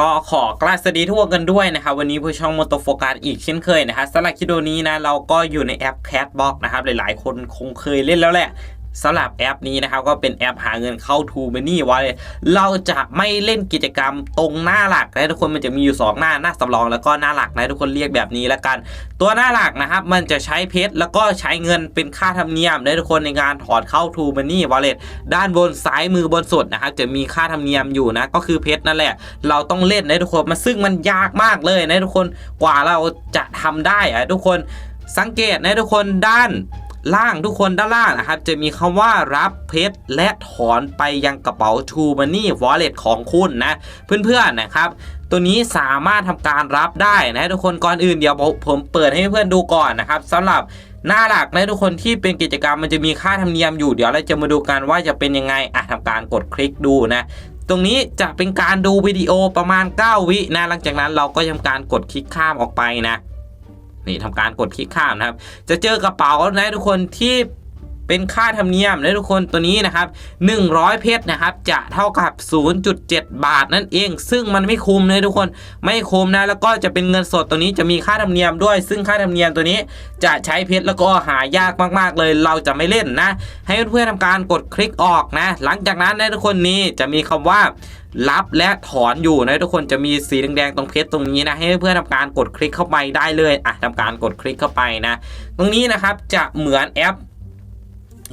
ก็ขอกราบสวัสดีทุกคนกันด้วยนะครับวันนี้ผู้ช่องมอเตอร์โฟกัสอีกเช่นเคยนะครับสำหรับคลิปวิดีโอนี้นะเราก็อยู่ในแอป Catbox นะครับหลายๆ คนคงเคยเล่นแล้วแหละ สำหรับแอปนี้นะครับก็เป็นแอปหาเงินเข้า t ู m ม n y ไว้เราจะไม่เล่นกิจกรรมตรงหน้าหลักนะทุกคนมันจะมีอยู่ 2 หน้าหน้าสำรองแล้วก็หน้าหลักนะทุกคนเรียกแบบนี้แล้วกัน ตัวหน้าหลักนะครับมันจะใช้เพชรแล้วก็ใช้เงินเป็นค่าธรรมเนียมนะทุกคนในการถอนเข้า t ู m ม n y Wallet ด้านบนซ้ายมือบนสุดนะครับจะมีค่าธรรมเนียมอยู่นะก็คือเพชรนั่นแหละ เราต้องเล่นนะทุกคนมันซึ่งมันยากมากเลยนะทุกคนกว่าเราจะทำได้อะทุกคนสังเกตนะทุกคนด้าน ล่างทุกคนด้านล่างนะครับ จะมีคำว่ารับเพชรและถอนไปยังกระเป๋า True Money Wallet ของคุณนะ เพื่อนๆนะครับตัวนี้สามารถทำการรับได้นะทุกคนก่อนอื่นเดี๋ยวผมเปิดให้เพื่อนดูก่อนนะครับสำหรับหน้าหลักนะทุกคนที่เป็นกิจกรรมมันจะมีค่าธรรมเนียมอยู่เดี๋ยวเราจะมาดูกันว่าจะเป็นยังไงอะทำการกดคลิกดูนะตรงนี้จะเป็นการดูวิดีโอประมาณ 9 วินะหลังจากนั้นเราก็ทำการกดคลิกข้ามออกไปนะ นี่ทำการกดคลิกข้ามนะครับ จะเจอกระเป๋านะทุกคนที่ เป็นค่าธรรมเนียมนะทุกคนตัวนี้นะครับ 100 เพชรนะครับ จะเท่ากับ 0.7 บาทนั่นเอง ซึ่งมันไม่คุ้มเลยทุกคนไม่คุ้มนะแล้วก็จะเป็นเงินสดตัวนี้จะมีค่าธรรมเนียมด้วย ซึ่งค่าธรรมเนียมตัวนี้จะใช้เพชรแล้วก็หายากมากๆเลย เราจะไม่เล่นนะ ให้เพื่อนๆทำการกดคลิกออกนะ หลังจากนั้นนะทุกคนนี้จะมีคำว่ารับและถอนอยู่นะทุกคนจะมีสีแดงๆตรงเพชรตรงนี้นะให้เพื่อนทำการกดคลิกเข้าไปได้เลยอะทำการกดคลิกเข้าไปนะ ตรงนี้นะครับจะเหมือนแอป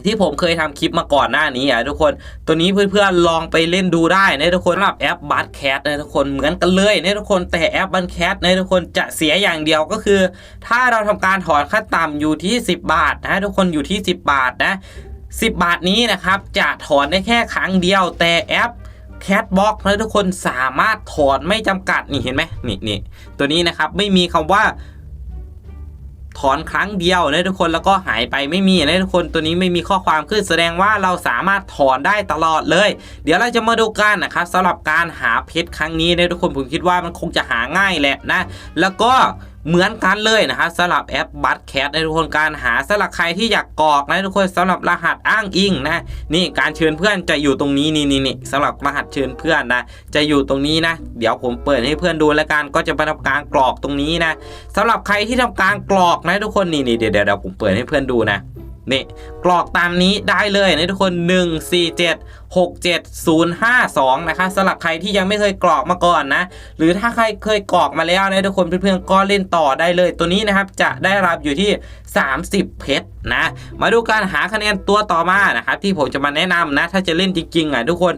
ที่ผมเคยทำคลิปมาก่อนหน้านี้อะทุกคนตัวนี้เพื่อนๆลองไปเล่นดูได้นะทุกคนสำหรับแอปบัตแคทนะทุกคนเหมือนกันเลยนะทุกคนแต่แอปบัตแคทนะทุกคนจะเสียอย่างเดียวก็คือ ถ้าเราทำการถอนขั้นต่ำอยู่ที่ 10 บาทนะทุกคนอยู่ที่ 10 บาทนะ10 บาทนี้นะครับจะถอนได้แค่ครั้งเดียวแต่แอปแคทบ็อกนะทุกคนสามารถถอนไม่จำกัดนี่เห็นไหมนี่นี่ตัวนี้นะครับไม่มีคำว่า ถอนครั้งเดียวนะทุกคนแล้วก็หายไปไม่มีนะทุกคนตัวนี้ไม่มีข้อความขึ้นแสดงว่าเราสามารถถอนได้ตลอดเลย เดี๋ยวเราจะมาดูกันนะครับสำหรับการหาเพชรครั้งนี้นะทุกคนผมคิดว่ามันคงจะหาง่ายแหละนะ แล้วก็ เหมือนกันเลยนะครับสำหรับแอปบัตแคทนะทุกคนการหาสำหรับใครที่อยากกรอกนะทุกคนสำหรับรหัสอ้างอิงนะนี่การเชิญเพื่อนจะอยู่ตรงนี้นี่นี่นี่สำหรับรหัสเชิญเพื่อนนะจะอยู่ตรงนี้นะ เดี๋ยวผมเปิดให้เพื่อนดูแล้วกันก็จะไปทำการกรอกตรงนี้นะสำหรับใครที่ทำการกรอกนะทุกคนนี่นี่เดี๋ยวเดี๋ยวเดี๋ยวผมเปิดให้เพื่อนดูนะ นี่กรอกตามนี้ได้เลยนะทุกคน 1 4 7 6 7 0 5 2 นะคะสำหรับใครที่ยังไม่เคยกรอกมาก่อนนะ หรือถ้าใครเคยกรอกมาแล้วนะทุกคนเพื่อนๆก็เล่นต่อได้เลย ตัวนี้นะครับจะได้รับอยู่ที่ 30 เพชรนะ มาดูการหาคะแนนตัวต่อมานะครับที่ผมจะมาแนะนำนะ ถ้าจะเล่นจริงๆอะทุกคน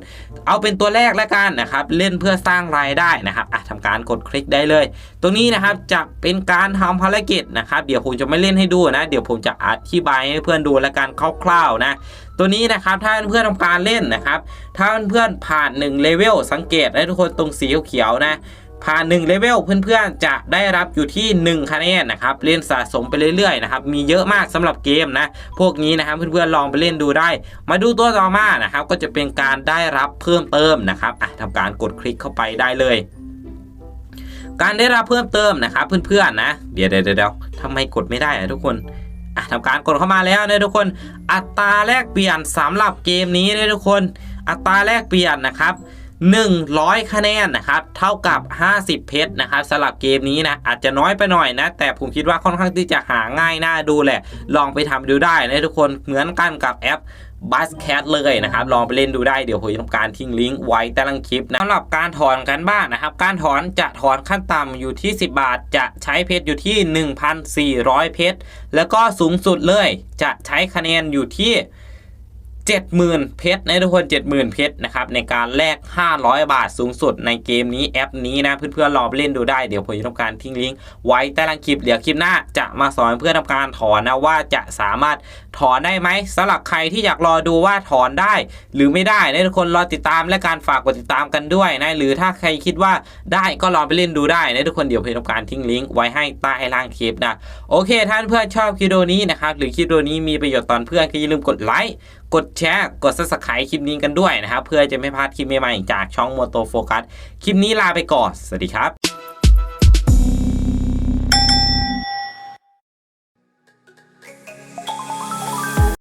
เอาเป็นตัวแรกแล้วกันนะครับ เล่นเพื่อสร้างรายได้นะครับอะทำการกดคลิกได้เลย ตรงนี้นะครับจะเป็นการทำภารกิจนะครับเดี๋ยวผมจะไม่เล่นให้ดูนะ เดี๋ยวผมจะอธิบายให้เพื่อนดูแล้วกันคร่าวๆนะตัวนี้นะครับถ้าเพื่อนๆทำการเล่นนะครับ ถ้าเพื่อนๆผ่าน1เลเวลสังเกตนะทุกคนตรงสีเขียวๆนะ ผ่าน1เลเวลเพื่อนๆ จะได้รับอยู่ที่ 1คะแนนนะครับเล่นสะสมไปเรื่อยๆนะครับมีเยอะมากสำหรับเกมนะพวกนี้นะครับเพื่อนๆลองไปเล่นดูได้ มาดูตัวต่อมานะครับก็จะเป็นการได้รับเพิ่มเติมนะครับอะทำการกดคลิกเข้าไปได้เลย การได้รับเพิ่มเติมนะครับเพื่อนๆนะเดี๋ยวเดี๋ยวเดี๋ยวทำไมกดไม่ได้อะทุกคนอะทำการกดเข้ามาแล้วนะทุกคน อัตราแลกเปลี่ยนสำหรับเกมนี้นะทุกคน อัตราแลกเปลี่ยนนะครับ 100 คะแนนนะครับเท่ากับ 50 เพชรนะครับสำหรับเกมนี้นะอาจจะน้อยไปหน่อยนะ แต่ผมคิดว่าค่อนข้างที่จะหาง่ายน่าดูแหละ ลองไปทำดูได้นะทุกคนเหมือนกันกับแอปบัสแคทเลยนะครับ ลองไปเล่นดูได้เดี๋ยวผมจะทำการทิ้งลิงก์ไว้ใต้ล่างคลิปนะสำหรับการถอนกันบ้างนะครับ การถอนจะถอนขั้นต่ำอยู่ที่ 10 บาท จะใช้เพชรอยู่ที่ 1,400 เพชรแล้วก็สูงสุดเลยจะใช้คะแนนอยู่ที่ 70,000 เพชรนะทุกคน 70,000 เพชรนะครับในการแลก 500 บาทสูงสุดในเกมนี้แอปนี้นะเพื่อนๆลองไปเล่นดูได้เดี๋ยวผมจะทำการทิ้งลิงก์ไว้ใต้ล่างคลิปเดี๋ยวคลิปหน้าจะมาสอนเพื่อนทำการถอนนะว่าจะสามารถถอนได้ไหมสำหรับใครที่อยากรอดูว่าถอนได้ หรือไม่ได้นะทุกคนรอติดตามและการฝากกดติดตามกันด้วยนะหรือถ้าใครคิดว่าได้ก็ลองไปเล่นดูได้นะทุกคนเดี๋ยวผมจะทำการทิ้งลิงก์ไว้ให้ใต้ล่างคลิปนะโอเคท่านเพื่อนชอบคลิปนี้นะครับหรือคลิปนี้มีประโยชน์ตอนเพื่อนก็อย่าลืมกดไลค์ กดแชร์ กด subscribe คลิปนี้กันด้วยนะครับ เพื่อจะไม่พลาดคลิปใหม่ๆจากช่องโมโตโฟกัสคลิปนี้ลาไปก่อน สวัสดีครับ